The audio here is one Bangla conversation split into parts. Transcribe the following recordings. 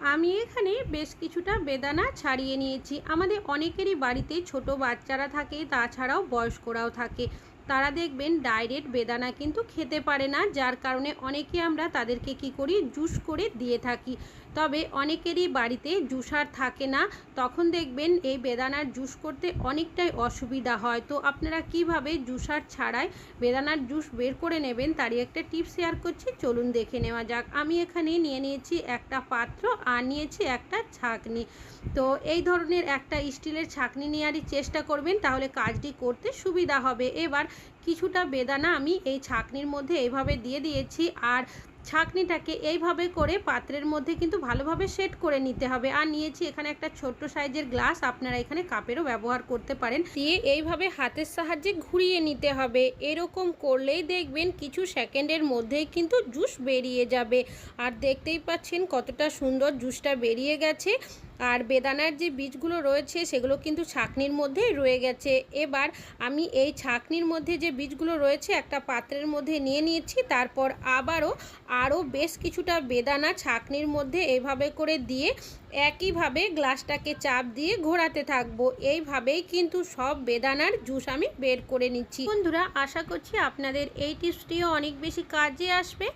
আমি এখানে বেশ কিছুটা বেদানা ছাড়িয়ে নিয়েছি। আমাদের অনেকেরই বাড়িতে ছোট বাচ্চারা থাকে, তাছাড়াও বয়স্করাও থাকে। তারা দেখবেন ডাইরেক্ট বেদানা কিন্তু খেতে পারে না, যার কারণে অনেকে আমরা তাদেরকে কি করি? জুস করে দিয়ে থাকি। তবে অনেকেরই বাড়িতে জুসার থাকে না। তখন দেখবেন এই বেদানার জুস করতে অনেকটাই অসুবিধা হয়। তো আপনারা কীভাবে জুসার ছাড়াই বেদানার জুস বের করে নেবেন তারই একটা টিপস শেয়ার করছি। চলুন দেখে নেওয়া যাক। আমি এখানে নিয়ে নিয়েছি একটা পাত্র আর নিয়েছি একটা ছাঁকনি। তো এই ধরনের একটা স্টিলের ছাঁকনি নেওয়ারই চেষ্টা করবেন, তাহলে কাজটি করতে সুবিধা হবে। এবার কিছুটা বেদানা আমি এই ছাঁকনির মধ্যে এইভাবে দিয়ে দিয়েছি আর ছাঁকনিটাকে এইভাবে করে পাত্রের মধ্যে কিন্তু ভালোভাবে সেট করে নিতে হবে। আর নিয়েছি এখানে একটা ছোট্ট সাইজের গ্লাস, আপনারা এখানে কাপেরও ব্যবহার করতে পারেন। দিয়ে এইভাবে হাতের সাহায্যে ঘুরিয়ে নিতে হবে। এরকম করলেই দেখবেন কিছু সেকেন্ডের মধ্যেই কিন্তু জুস বেরিয়ে যাবে। আর দেখতেই পাচ্ছেন কতটা সুন্দর জুসটা বেরিয়ে গেছে। আর বেদানার যে বীজগুলো রয়েছে সেগুলো কিন্তু ছাকনির মধ্যেই রয়ে গেছে। এবার আমি এই ছাকনির মধ্যে যে বীজগুলো রয়েছে একটা পাত্রের মধ্যে নিয়ে নিয়েছি, তারপর আবারও আরও বেশ কিছুটা বেদানা ছাকনির মধ্যে এভাবে করে দিয়ে একইভাবে গ্লাসটাকে চাপ দিয়ে ঘোরাতে থাকব। এইভাবেই কিন্তু সব বেদানার জুস আমি বের করে নিচ্ছি। বন্ধুরা, আশা করছি আপনাদের এই টিপসটিও অনেক বেশি কাজে আসবে।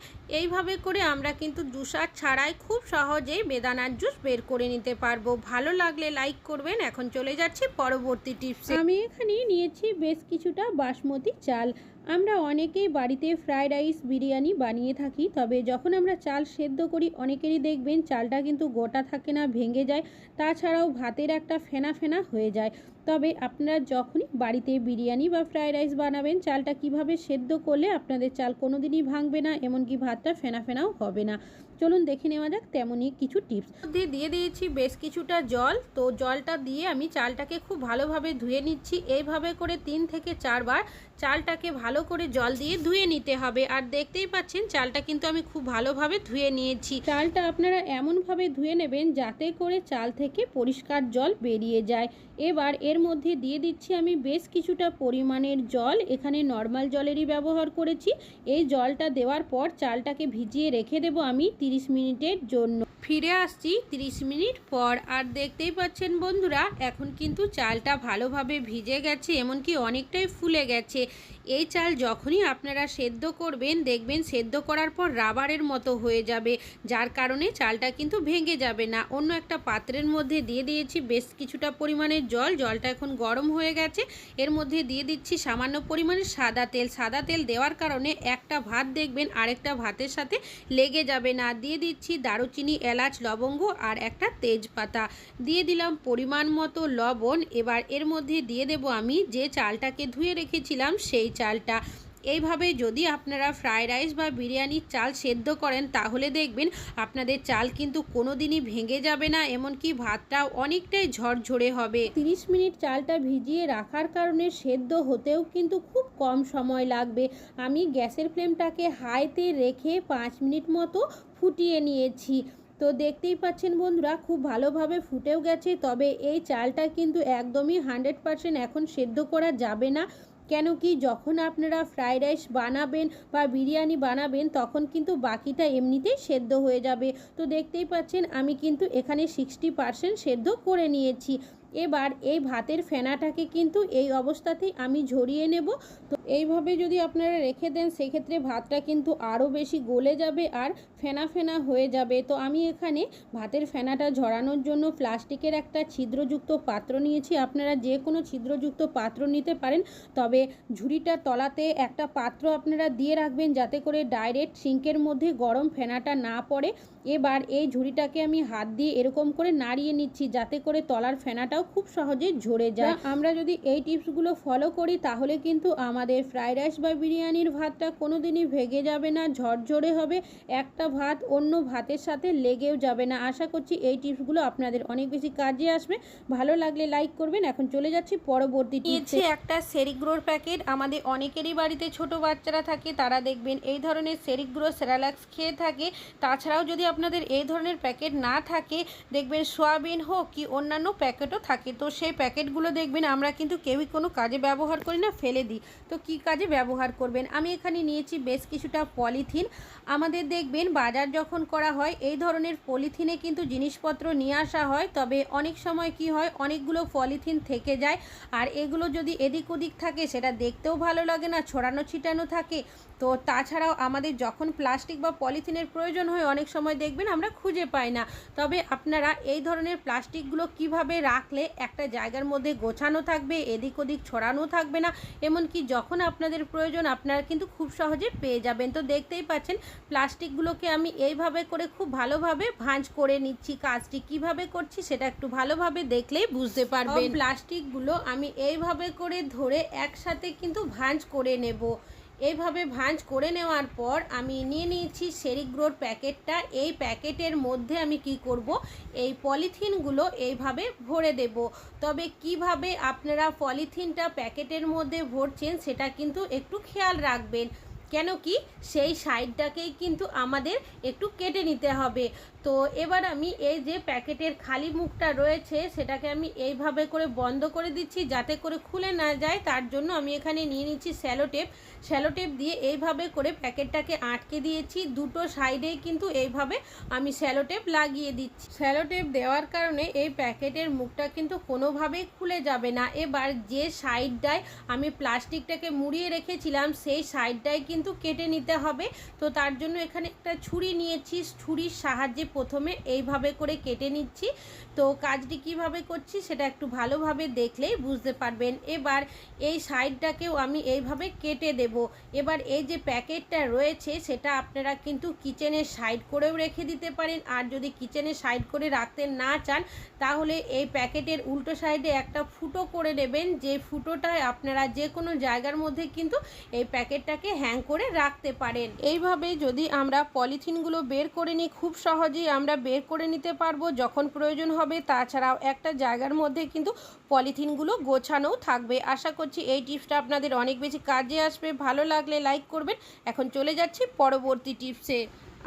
এইভাবে করে আমরা কিন্তু জুসার ছাড়াই খুব সহজেই বেদানার জুস বের করে নিতে পারব। ভালো লাগলে লাইক করবেন। এখন চলে যাচ্ছি পরবর্তী টিপসে। আমি এখানে নিয়েছি বেশ কিছুটা বাসমতি চাল। আমরা অনেকেই বাড়িতে ফ্রায়েড রাইস বিরিয়ানি বানিয়ে থাকি, তবে যখন আমরা চাল সেদ্ধ করি, অনেকেরই দেখবেন চালটা কিন্তু গোটা থাকে না, ভেঙে যায়, তাছাড়াও ভাতের একটা ফেনা ফেনা হয়ে যায়। তবে আপনারা যখনই বাড়িতে বিরিয়ানি বা ফ্রায়েড রাইস বানাবেন, চালটা কীভাবে সেদ্ধ করলে আপনাদের চাল কোনো দিনই ভাঙবে না, এমনকি ভাতটা ফেনা ফেনাও হবে না। চলুন দেখে নেওয়া যাক তেমনই কিছু টিপস। মধ্যে দিয়ে দিয়েছি বেশ কিছুটা জল। তো জলটা দিয়ে আমি চালটাকে খুব ভালোভাবে ধুয়ে নিচ্ছি। এইভাবে করে তিন থেকে চারবার চালটাকে ভালো করে জল দিয়ে ধুয়ে নিতে হবে। আর দেখতেই পাচ্ছেন চালটা কিন্তু আমি খুব ভালোভাবে ধুয়ে নিয়েছি। চালটা আপনারা এমনভাবে ধুয়ে নেবেন যাতে করে চাল থেকে পরিষ্কার জল বেরিয়ে যায়। এবার এর মধ্যে দিয়ে দিচ্ছি আমি বেশ কিছুটা পরিমাণের জল। এখানে নর্মাল জলেরই ব্যবহার করেছি। এই জলটা দেওয়ার পর চালটাকে ভিজিয়ে রেখে দেব আমি 30 মিনিটের জন্য। ফিরে আসছি 30 মিনিট পর। আর দেখতেই পাচ্ছেন বন্ধুরা, এখন কিন্তু চালটা ভালোভাবে ভিজে গেছে, এমনকি অনেকটাই ফুলে গেছে। এই চাল যখনই আপনারা সেদ্ধ করবেন, দেখবেন সেদ্ধ করার পর রাবারের মতো হয়ে যাবে, যার কারণে চালটা কিন্তু ভেঙে যাবে না। অন্য একটা পাত্রের মধ্যে দিয়ে দিয়েছি বেশ কিছুটা পরিমাণের জল, জলটা এখন গরম হয়ে গেছে। এর মধ্যে দিয়ে দিচ্ছি সামান্য পরিমাণে সাদা তেল। সাদা তেল দেওয়ার কারণে একটা ভাত দেখবেন আরেকটা ভাতের সাথে লেগে যাবে না। দিয়ে দিচ্ছি দারুচিনি এলাচ, লবঙ্গ আর একটা তেজপাতা। দিয়ে দিলাম পরিমাণ মতো লবণ। এবার এর মধ্যে দিয়ে দেব আমি যে চালটাকে ধুয়ে রেখেছিলাম সেই চালটা। এইভাবে যদি আপনারা ফ্রায়েড রাইস বা বিরিয়ানির চাল সেদ্ধ করেন, তাহলে দেখবেন আপনাদের চাল কিন্তু কোনো দিনই ভেঙে যাবে না, এমনকি ভাতটাও অনেকটাই ঝরঝরে হবে। 30 মিনিট চালটা ভিজিয়ে রাখার কারণে সেদ্ধ হতেও কিন্তু খুব কম সময় লাগবে। আমি গ্যাসের ফ্লেমটাকে হাইতে রেখে পাঁচ মিনিট মতো ফুটিয়ে নিয়েছি। তো দেখতেই পাচ্ছেন বন্ধুরা, খুব ভালোভাবে ফুটেও গেছে, তবে এই চালটা কিন্তু একদমই হান্ড্রেড পারসেন্ট এখন সেদ্ধ করা যাবে না। কেন কি যখন আপনারা ফ্রায়েড রাইস বানাবেন বা বিরিয়ানি বানাবেন, তখন কিন্তু বাকিটা এমনিতেই সেদ্ধ হয়ে যাবে। তো দেখতেই পাচ্ছেন, আমি কিন্তু এখানে সিক্সটি পারসেন্ট সেদ্ধ করে নিয়েছি। এবার এই ভাতের ফেনাটাকে কিন্তু এই অবস্থাতেই আমি ঝরিয়ে নেব। তো এইভাবে যদি আপনারা রেখে দেন, সেক্ষেত্রে ভাতটা কিন্তু আরও বেশি গলে যাবে আর ফেনা ফেনা হয়ে যাবে। তো আমি এখানে ভাতের ফেনাটা ঝরানোর জন্য প্লাস্টিকের একটা ছিদ্রযুক্ত পাত্র নিয়েছি। আপনারা যে কোনো ছিদ্রযুক্ত পাত্র নিতে পারেন, তবে ঝুড়িটার তলাতে একটা পাত্র আপনারা দিয়ে রাখবেন যাতে করে ডাইরেক্ট সিঙ্কের মধ্যে গরম ফেনাটা না পড়ে। এবার এই ঝুড়িটাকে আমি হাত দিয়ে এরকম করে নাড়িয়ে নিচ্ছি যাতে করে তলার ফেনাটাও খুব সহজে ঝরে যায়। আমরা যদি এই টিপসগুলো ফলো করি তাহলে কিন্তু আমাদের ফ্রাইড রাইস বা বিরিয়ানির ভাতটা কোনো দিনই ভেঙে যাবে না ঝরঝরে হবে একটা ভাত অন্য ভাতের সাথে লেগেও যাবে না। আশা করছি এই টিপসগুলো আপনাদের অনেক বেশি কাজে আসবে। ভালো লাগলে লাইক করবেন। এখন চলে যাচ্ছি পরবর্তী নিয়েছি একটা সেরিগ্রোর প্যাকেট। আমাদের অনেকেরই বাড়িতে ছোট বাচ্চারা থাকে তারা দেখবেন এই ধরনের সেরিগ্রো সেরালাক্স খেয়ে থাকে। তাছাড়াও যদি আপনাদের এই ধরনের প্যাকেট না থাকে, দেখবেন সোয়াবিন হোক কি অন্যান্য প্যাকেটও থাকে। তো সেই প্যাকেটগুলো দেখবেন আমরা কিন্তু কেউই কোনো কাজে ব্যবহার করি না, ফেলে দিই। তো কি কাজে ব্যবহার করবেন? আমি এখানে নিয়েছি বেশ কিছুটা পলিথিন। আমাদের দেখবেন বাজার যখন করা হয়, এই ধরনের পলিথিনে কিন্তু জিনিসপত্র নিয়ে আসা হয়। তবে অনেক সময় কি হয়, অনেকগুলো পলিথিন থেকে যায়। আর এগুলো যদি এদিক ওদিক থাকে, সেটা দেখতেও ভালো লাগে না, ছড়ানো ছিটানো থাকে। তো তাছাড়াও আমাদের যখন প্লাস্টিক বা পলিথিনের প্রয়োজন হয়, অনেক সময় দেখবেন আমরা খুঁজে পাই না। তবে আপনারা এই ধরনের প্লাস্টিকগুলো কীভাবে রাখলে একটা জায়গার মধ্যে গোছানো থাকবে, এদিক ওদিক ছড়ানো থাকবে না? এমনকি যখন আপনাদের প্রয়োজন, আপনারা কিন্তু খুব সহজে পেয়ে যাবেন। তো দেখতেই পাচ্ছেন, প্লাস্টিকগুলোকে আমি এইভাবে করে খুব ভালোভাবে ভাঁজ করে নিচ্ছি কাজটি। কীভাবে করছি সেটা একটু ভালোভাবে দেখলেই বুঝতে পারবেন। প্লাস্টিকগুলো আমি এইভাবে করে ধরে একসাথে কিন্তু ভাঁজ করে নেব। এইভাবে ভাঁজ করে নেওয়ার পর আমি নিয়ে নিয়েছি সেরিগ্রোর প্যাকেটটা। এই প্যাকেটের মধ্যে আমি কি করব? এই পলিথিনগুলো এইভাবে ভরে দেব। তবে কীভাবে আপনারা পলিথিনটা প্যাকেটের মধ্যে ভরছেন সেটা কিন্তু একটু খেয়াল রাখবেন। কেন কি? সেই সাইডটাকেই কিন্তু আমাদের একটু কেটে নিতে হবে। তো এবার আমি এই যে প্যাকেটের খালি মুখটা রয়েছে, সেটাকে আমি এইভাবে করে বন্ধ করে দিচ্ছি যাতে করে খুলে না যায়। তার জন্য আমি এখানে নিয়ে নিচ্ছি স্যালোটেপ স্যালোটেপ দিয়ে এইভাবে করে প্যাকেটটাকে আটকে দিয়েছি। দুটো সাইডেই কিন্তু এইভাবে আমি স্যালোটেপ লাগিয়ে দিচ্ছি। স্যালোটেপ দেওয়ার কারণে এই প্যাকেটের মুখটা কিন্তু কোনোভাবেই খুলে যাবে না। এবার যে সাইডটায় আমি প্লাস্টিকটাকে মুড়িয়ে রেখেছিলাম, সেই সাইডটাই কিন্তু কেটে নিতে হবে। তো তার জন্য এখানে একটা ছুরি নিয়েছি। ছুরির সাহায্যে প্রথমে এইভাবে করে কেটে নিচ্ছি। তো কাজটি কীভাবে করছি সেটা একটু ভালোভাবে দেখলেই বুঝতে পারবেন। এবার এই সাইডটাকেও আমি এইভাবে কেটে দেব। এবার এই যে প্যাকেটটা রয়েছে সেটা আপনারা কিন্তু কিচেনের সাইড করেও রেখে দিতে পারেন। আর যদি কিচেনের সাইড করে রাখতে না চান, তাহলে এই প্যাকেটের উল্টো সাইডে একটা ফুটো করে নেবেন। যে ফুটোটায় আপনারা যে কোনো জায়গার মধ্যে কিন্তু এই প্যাকেটটাকে হ্যাং করে রাখতে পারেন। এইভাবে যদি আমরা পলিথিনগুলো বের করে নিই, খুব সহজেই আমরা বের করে নিতে পারব যখন প্রয়োজন হবে, তাছাড়াও একটা জায়গার মধ্যে কিন্তু পলিথিনগুলো গোছানোও থাকবে। আশা করছি এই টিপসটা আপনাদের অনেক বেশি কাজে আসবে। ভালো লাগলে লাইক করবেন। এখন চলে যাচ্ছি পরবর্তী টিপসে।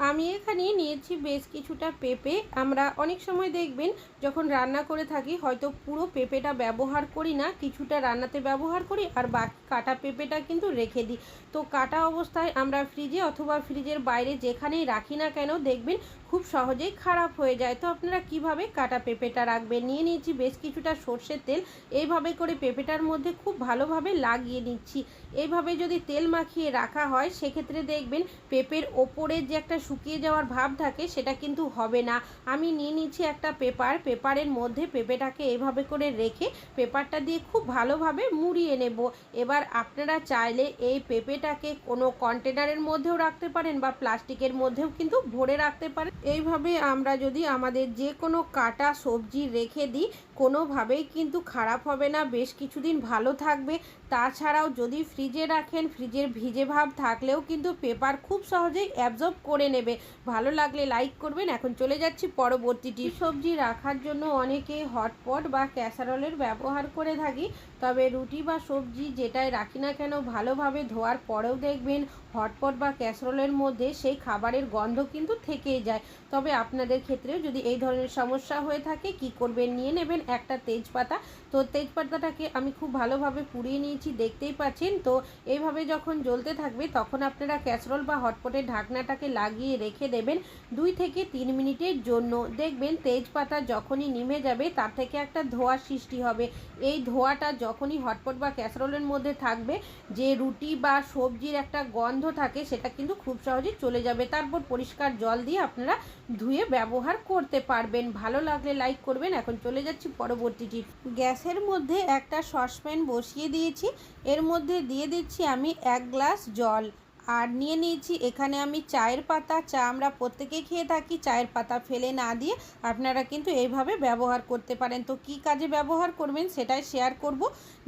আমি এখানে নিয়েছি বেশ কিছুটা পেঁপে। আমরা অনেক সময় দেখবেন যখন রান্না করে থাকি, হয়তো পুরো পেঁপেটা ব্যবহার করি না, কিছুটা রান্নাতে ব্যবহার করি আর বাকি কাটা পেঁপেটা কিন্তু রেখে দিই। তো কাটা অবস্থায় আমরা ফ্রিজে অথবা ফ্রিজের বাইরে যেখানেই রাখি না কেন দেখবেন খুব সহজেই খারাপ হয়ে যায়। তো আপনারা কীভাবে কাটা পেঁপেটা রাখবেন? নিয়ে নিয়েছি বেশ কিছুটা সর্ষের তেল। এইভাবে করে পেঁপেটার মধ্যে খুব ভালোভাবে লাগিয়ে নিচ্ছি। এইভাবে যদি তেল মাখিয়ে রাখা হয়, সেক্ষেত্রে দেখবেন পেঁপের ওপরে যে একটা শুকিয়ে যাওয়ার ভাব থাকে, সেটা কিন্তু হবে না। আমি নিয়ে নিচ্ছি একটা পেপার। পেপারের মধ্যে পেঁপেটাকে এভাবে করে রেখে পেপারটা দিয়ে খুব ভালোভাবে মুড়িয়ে নেব। এবার আপনারা চাইলে এই পেঁপেটাকে কোনো কন্টেনারের মধ্যেও রাখতে পারেন বা প্লাস্টিকের মধ্যেও কিন্তু ভরে রাখতে পারেন। এইভাবে আমরা যদি আমাদের যে কোনো কাটা সবজি রেখে দিই, কোনোভাবেই কিন্তু খারাপ হবে না। বেশ কিছুদিন ভালো থাকবে। তাছাড়াও যদি ফ্রিজে রাখেন, ফ্রিজের ভিজে ভাব থাকলেও কিন্তু পেপার খুব সহজেই অ্যাবজর্ব করে নেবে। ভালো লাগলে লাইক করবেন। এখন চলে যাচ্ছি পরবর্তীটি সবজি রাখার জন্য অনেকে হটপট বা ক্যাসারলের ব্যবহার করে থাকি। তবে রুটি বা সবজি যেটাই রাখি না কেন, ভালোভাবে ধোয়ার পরেও দেখবেন হটপট বা ক্যাসরোলের মধ্যে সেই খাবারের গন্ধ কিন্তু থেকেই যায়। তবে আপনাদের ক্ষেত্রেও যদি এই ধরনের সমস্যা হয়ে থাকে, কি করবেন? নিয়ে নেবেন একটা তেজপাতা। তো তেজপাতাটাকে আমি খুব ভালোভাবে পুড়িয়ে নিয়েছি। দেখতেই পাচ্ছেন? তো এইভাবে যখন জ্বলতে থাকবে, তখন আপনারা ক্যাসরোল বা হটপটের ঢাকনাটাকে লাগিয়ে রেখে দেবেন দুই থেকে তিন মিনিটের জন্য। দেখবেন তেজপাতা যখনই নিমে যাবে, তার থেকে একটা ধোঁয়ার সৃষ্টি হবে। এই ধোঁয়াটা যখনই হটপট বা ক্যাসরোলের মধ্যে থাকবে, যে রুটি বা সবজির একটা গন্ধ থাকে, সেটা কিন্তু খুব সহজেই চলে যাবে। তারপর পরিষ্কার জল দিয়ে আপনারা ধুয়ে ব্যবহার করতে পারবেন। ভালো লাগলে লাইক করবেন। এখন চলে যাচ্ছি পরবর্তী টিপ। গ্যাসের মধ্যে একটা সসপ্যান বসিয়ে দিয়েছি। এর মধ্যে দিয়ে দিচ্ছি আমি এক গ্লাস জল। আর নিয়ে নিয়েছি। এখানে আমি চায়ের পাতা, চা আমরা প্রত্যেকেই খেয়ে থাকি। চায়ের পাতা ফেলে না দিয়ে আপনারা কিন্তু এইভাবে ব্যবহার করতে পারেন। তো কি কাজে ব্যবহার করবেন সেটাই শেয়ার করব।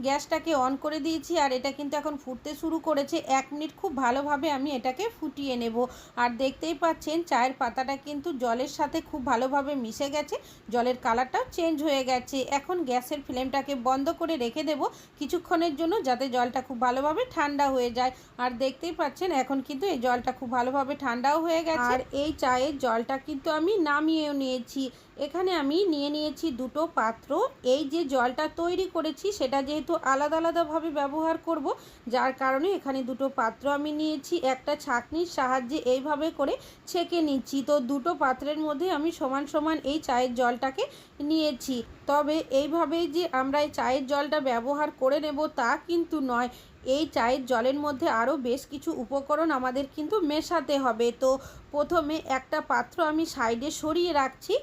গ্যাসটাকে অন করে দিয়েছি আর এটা কিন্তু এখন ফুটতে শুরু করেছে। এক মিনিট খুব ভালোভাবে আমি এটাকে ফুটিয়ে নেব। আর দেখতেই পাচ্ছেন চায়ের পাতাটা কিন্তু জলের সাথে খুব ভালোভাবে মিশে গেছে। জলের কালারটাও চেঞ্জ হয়ে গেছে। এখন গ্যাসের ফ্লেমটাকে বন্ধ করে রেখে দেব। কিছুক্ষণের জন্য যাতে জলটা খুব ভালোভাবে ঠান্ডা হয়ে যায়। আর দেখতেই পাচ্ছেন এখন কিন্তু এই জলটা খুব ভালোভাবে ঠান্ডাও হয়ে গেছে। আর এই চায়ের জলটা কিন্তু আমি নামিয়েও নিয়েছি। এখানে আমি নিয়ে নিয়েছি দুটো পাত্র। এই যে জলটা তৈরি করেছি, সেটা যেহেতু আলাদা আলাদাভাবে ব্যবহার করব, যার কারণে এখানে দুটো পাত্র আমি নিয়েছি। একটা ছাঁকনির সাহায্যে এইভাবে করে ছেঁকে নিচ্ছি। তো দুটো পাত্রের মধ্যে আমি সমান সমান এই চায়ের জলটাকে নিয়েছি। তবে এইভাবেই যে আমরা এই চায়ের জলটা ব্যবহার করে নেব তা কিন্তু নয়। এই চায়ের জলের মধ্যে আরও বেশ কিছু উপকরণ আমাদের কিন্তু মেশাতে হবে। তো প্রথমে একটা পাত্র আমি সাইডে সরিয়ে রাখছি।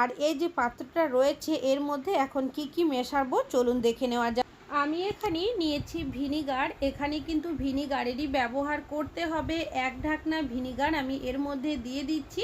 আর এই যে পাত্রটা রয়েছে, এর মধ্যে এখন কি কি মেশাবো চলুন দেখে নেওয়া যাক। আমি এখানে নিয়েছি ভিনিগার। এখানে কিন্তু ভিনিগারেরই ব্যবহার করতে হবে। এক ঢাকনা ভিনিগার আমি এর মধ্যে দিয়ে দিচ্ছি।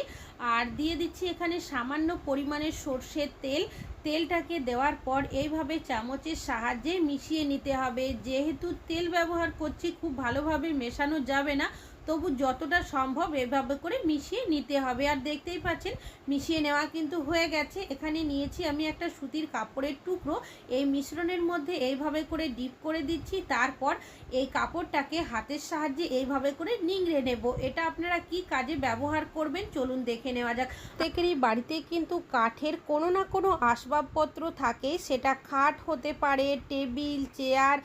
আর দিয়ে দিচ্ছি এখানে সামান্য পরিমাণের সর্ষের তেল। তেলটাকে দেওয়ার পর এইভাবে চামচের সাহায্যে মিশিয়ে নিতে হবে। যেহেতু তেল ব্যবহার করছি, খুব ভালোভাবে মেশানো যাবে না। তবু যতটা সম্ভব এভাবে করে মিশিয়ে নিতে হবে। আর দেখতেই পাচ্ছেন, মিশিয়ে নেওয়া কিন্তু হয়ে গেছে। এখানে নিয়েছি আমি একটা সুতির কাপড়ের টুকরো। এই মিশ্রণের মধ্যে এইভাবে করে ডিপ করে দিচ্ছি। তারপর এই কাপড়টাকে হাতের সাহায্যে এইভাবে করে নিংড়ে নেব। এটা আপনারা কি কাজে ব্যবহার করবেন? চলুন দেখে নেওয়া যাক। প্রত্যেকেরই বাড়িতে কিন্তু কাঠের কোনো না কোনো আসবাবপত্র থাকে। সেটা খাট হতে পারে, টেবিল, চেয়ার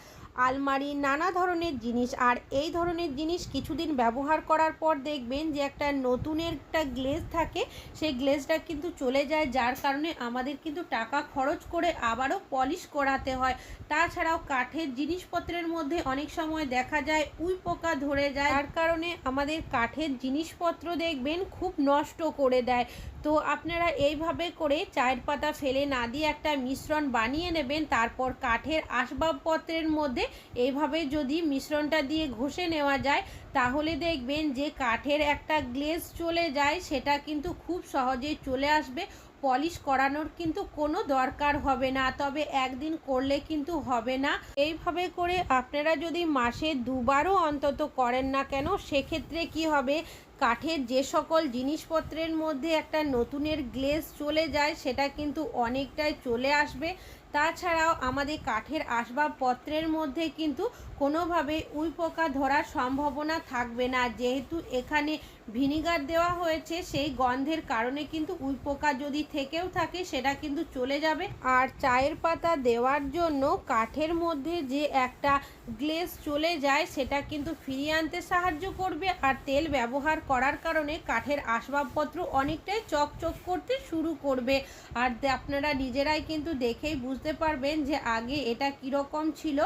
আলমারি নানা ধরনের জিনিস আর এই ধরনের জিনিস কিছুদিন ব্যবহার করার পর দেখবেন যে একটা নতুনের একটা গ্লেজ থাকে, সেই গ্লেজটা কিন্তু চলে যায় যার কারণে আমাদের কিন্তু টাকা খরচ করে আবারও পলিশ করাতে হয়। তাছাড়াও কাঠের জিনিসপত্রের মধ্যে অনেক সময় দেখা যায় উই পোকা ধরে যায়, যার কারণে আমাদের কাঠের জিনিসপত্র দেখবেন খুব নষ্ট করে দেয়। তো আপনারা এইভাবে করে চায়ের পাতা ফেলে না দিয়ে একটা মিশ্রণ বানিয়ে নেবেন, তারপর কাঠের আসবাবপত্রের মধ্যে এইভাবে যদি মিশ্রণটা দিয়ে ঘষে নেওয়া যায়, তাহলে দেখবেন যে কাঠের একটা গ্লেজ চলে যায়, সেটা কিন্তু খুব সহজেই চলে আসবে। পলিশ করানোর কিন্তু কোনো দরকার হবে না, তবে একদিন করলে কিন্তু হবে না। এইভাবে করে আপনারা যদি মাসে দুবারও অন্তত করেন না কেন, সেক্ষেত্রে কি হবে? কাঠের যে সকল জিনিসপত্রের মধ্যে একটা নতুনের গ্লেজ চলে যায়, সেটা কিন্তু অনেকটাই চলে আসবে। তাছাড়াও আমাদের কাঠের আসবাবপত্রের মধ্যে কিন্তু কোনোভাবে উই পোকা ধরার সম্ভাবনা থাকবে না। যেহেতু এখানে ভিনিগার দেওয়া হয়েছে, সেই গন্ধের কারণে কিন্তু উই পোকা যদি থেকেও থাকে, সেটা কিন্তু চলে যাবে। আর চায়ের পাতা দেওয়ার জন্য কাঠের মধ্যে যে একটা গ্লেজ চলে যায়, সেটা কিন্তু ফিরিয়ে আনতে সাহায্য করবে। আর তেল ব্যবহার করার কারণে কাঠের আসবাবপত্র অনেকটাই চকচক করতে শুরু করবে। আর আপনারা নিজেরাই কিন্তু দেখেই বুঝতে পারবেন যে আগে এটা কীরকম ছিল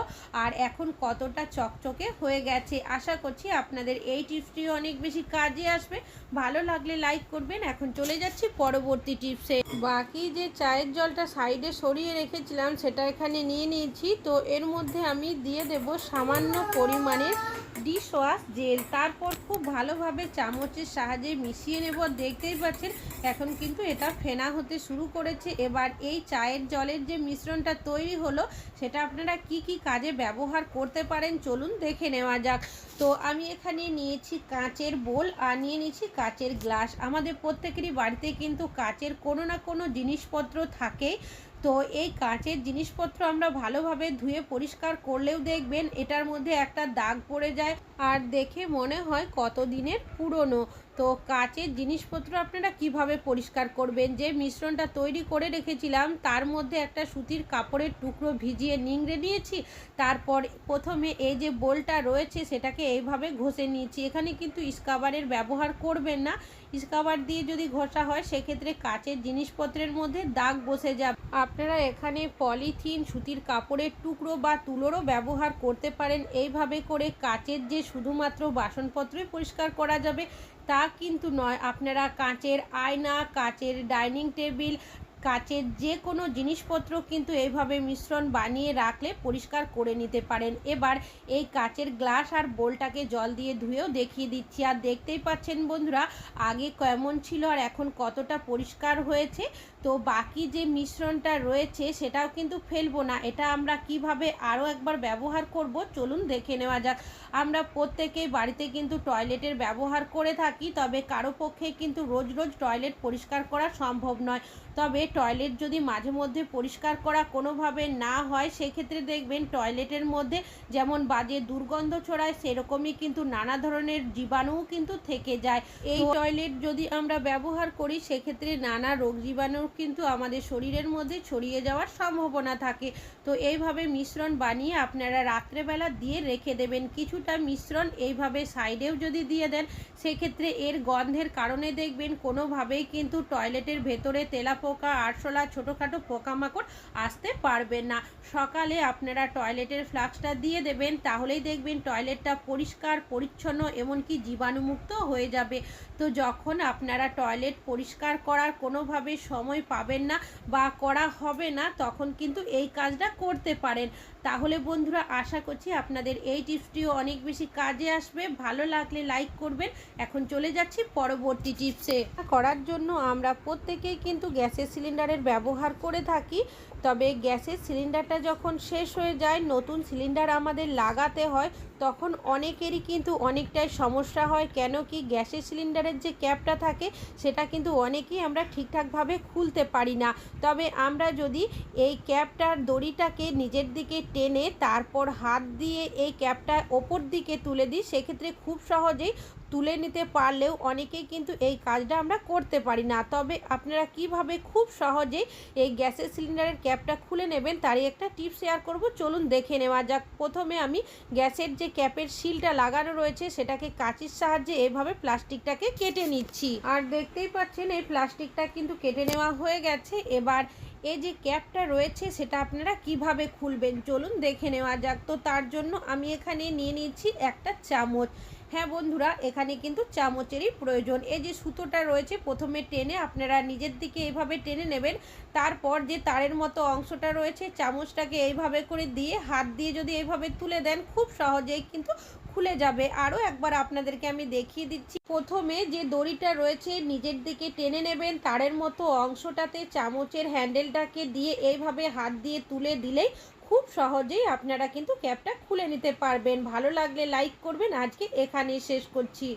আর এখন কতটা চকচকে হয়ে গেছে। আশা করছি আপনাদের এই টিপসটি অনেক বেশি কাজে আসবে। ভালো লাগলে লাইক করবেন। এখন চলে যাচ্ছি পরবর্তী টিপসে বাকি যে চায়ের জলটা সাইডে সরিয়ে রেখেছিলাম, সেটা এখানে নিয়ে নিয়েছি। তো এর মধ্যে আমি দিয়ে দেব সামান্য পরিমাণের ডিশ ওয়াশ জেল, তারপর খুব ভালোভাবে চামচের সাহায্যে মিশিয়ে নেব। দেখতেই পাচ্ছেন, এখন কিন্তু এটা ফেনা হতে শুরু করেছে। এবার এই চায়ের জলের যে মিশ্রণটা তৈরি হলো, সেটা আপনারা কি কি কাজে ব্যবহার করতে পারেন চলুন দেখে নেওয়া যাক। তো আমি এখানে নিয়েছি কাঁচের বোল আর নিয়ে নিয়েছি কাঁচের গ্লাস। আমাদের প্রত্যেকেরই বাড়িতে কিন্তু কাঁচের কোনো না কোনো জিনিসপত্র থাকে। তো এই কাঁচের জিনিসপত্র আমরা ভালোভাবে ধুয়ে পরিষ্কার করলেও দেখবেন এটার মধ্যে একটা দাগ পড়ে যায়। আর দেখে মনে হয় কত দিনের পুরনো। তো কাচের জিনিসপত্র আপনারা কীভাবে পরিষ্কার করবেন? যে মিশ্রণটা তৈরি করে রেখেছিলাম, তার মধ্যে একটা সুতির কাপড়ের টুকরো ভিজিয়ে নিংড়ে নিয়েছি। তারপর প্রথমে এই যে বোলটা রয়েছে, সেটাকে এইভাবে ঘষে নিয়েছি। এখানে কিন্তু স্কাবারের ব্যবহার করবেন না। স্কাবার দিয়ে যদি ঘষা হয়, সেক্ষেত্রে কাচের জিনিসপত্রের মধ্যে দাগ বসে যাবে। আপনারা এখানে পলিথিন, সুতির কাপড়ের টুকরো বা তুলোরও ব্যবহার করতে পারেন। এইভাবে করে কাচের যে শুধুমাত্র বাসনপত্রই পরিষ্কার করা যাবে, তা কিন্তু নয়। আপনারা কাঁচের আয়না, কাচের ডাইনিং টেবিল, কাচের যে কোনো জিনিসপত্র কিন্তু এইভাবে মিশ্রণ বানিয়ে রাখলে পরিষ্কার করে নিতে পারেন। এবার এই কাচের গ্লাস আর বোলটাকে জল দিয়ে ধুয়েও দেখিয়ে দিচ্ছি। আর দেখতেই পাচ্ছেন বন্ধুরা, আগে কেমন ছিল আর এখন কতটা পরিষ্কার হয়েছে? তো বাকি যে মিশ্রণটা রয়েছে, সেটাও কিন্তু ফেলব না। এটা আমরা কীভাবে আরও একবার ব্যবহার করব, চলুন দেখে নেওয়া যাক। আমরা প্রত্যেকেই বাড়িতে কিন্তু টয়লেটের ব্যবহার করে থাকি, তবে কারও পক্ষে কিন্তু রোজ রোজ টয়লেট পরিষ্কার করা সম্ভব নয়। তবে টয়লেট যদি মাঝে মধ্যে পরিষ্কার করা কোনোভাবে না হয়, সেক্ষেত্রে দেখবেন টয়লেটের মধ্যে যেমন বাজে দুর্গন্ধ ছড়ায়, সেরকমই কিন্তু নানা ধরনের জীবাণুও কিন্তু থেকে যায়। এই টয়লেট যদি আমরা ব্যবহার করি, সেক্ষেত্রে নানা রোগ জীবাণু কিন্তু আমাদের শরীরের মধ্যে ছড়িয়ে যাওয়ার সম্ভাবনা থাকে। তো এইভাবে মিশ্রণ বানিয়ে আপনারা রাত্রেবেলা দিয়ে রেখে দেবেন। কিছুটা মিশ্রণ এইভাবে সাইডেও যদি দিয়ে দেন, সেক্ষেত্রে এর গন্ধের কারণে দেখবেন কোনোভাবেই কিন্তু টয়লেটের ভেতরে তেলাপোকা আরশোলা, ছোটোখাটো পোকামাকড় আসতে পারবে না। সকালে আপনারা টয়লেটের ফ্লাক্সটা দিয়ে দেবেন, তাহলেই দেখবেন টয়লেটটা পরিষ্কার, পরিচ্ছন্ন, এমনকি জীবাণুমুক্ত হয়ে যাবে। তো যখন আপনারা টয়লেট পরিষ্কার করার কোনোভাবে সময় পাবেন না বা করা হবে না, তখন কিন্তু এই কাজটা করতে পারেন। তাহলে বন্ধুরা, আশা করছি আপনাদের এই টিপসটিও অনেক বেশি কাজে আসবে। ভালো লাগলে লাইক করবেন। এখন চলে যাচ্ছি পরবর্তী টিপসে। করার জন্য আমরা প্রত্যেকেই কিন্তু গ্যাসের সিলিন্ডারের ব্যবহার করে থাকি। তবে গ্যাসের সিলিন্ডারটা যখন শেষ হয়ে যায়, নতুন সিলিন্ডার আমাদের লাগাতে হয়, তখন অনেকেরই কিন্তু অনেকটাই সমস্যা হয়। কেন কি গ্যাসের সিলিন্ডারের যে ক্যাপটা থাকে, সেটা কিন্তু অনেকেই আমরা ঠিকঠাকভাবে খুলতে পারি না। তবে আমরা যদি এই ক্যাপটার দড়িটাকে নিজের দিকে টেনে তারপর হাত দিয়ে এই ক্যাপটা ওপর দিকে তুলে দিই, সেক্ষেত্রে খুব সহজেই তুলে নিতে পারলেও অনেকেই কিন্তু এই কাজটা আমরা করতে পারি না। তবে আপনারা কীভাবে খুব সহজেই এই গ্যাসের সিলিন্ডারের ক্যাপটা খুলে নেবেন তারই একটা টিপ শেয়ার করব। চলুন দেখে নেওয়া যাক। প্রথমে আমি গ্যাসের যে ক্যাপের শিলটা লাগানো রয়েছে সেটাকে কাঁচির সাহায্যে এভাবে প্লাস্টিকটাকে কেটে নিচ্ছি। আর দেখতেই পাচ্ছেন, এই প্লাস্টিকটা কিন্তু কেটে নেওয়া হয়ে গেছে। এবার এই যে ক্যাপটা রয়েছে সেটা আপনারা কীভাবে খুলবেন? চলুন দেখে নেওয়া যাক। তো তার জন্য আমি এখানে নিয়ে নিচ্ছি একটা চামচ। হ্যাঁ বন্ধুরা, এখানে কিন্তু চামচেরই প্রয়োজন। এই যে সুতোটা রয়েছে, প্রথমে টেনে আপনারা নিজের দিকে এইভাবে টেনে নেবেন। তারপর যে তারের মতো অংশটা রয়েছে, চামচটাকে এইভাবে করে দিয়ে, হাত দিয়ে যদি এইভাবে তুলে দেন, খুব সহজেই কিন্তু খুলে যাবে। আরও একবার আপনাদেরকে আমি দেখিয়ে দিচ্ছি। প্রথমে যে দড়িটা রয়েছে, নিজের দিকে টেনে নেবেন। তারের মতো অংশটাতে চামচের হ্যান্ডেলটাকে দিয়ে এইভাবে হাত দিয়ে তুলে দিলেই খুব সহজেই আপনারা কিন্তু ক্যাবটা খুলে নিতে পারবেন। ভালো লাগলে লাইক করবেন। আজকে এখানেই শেষ করছি।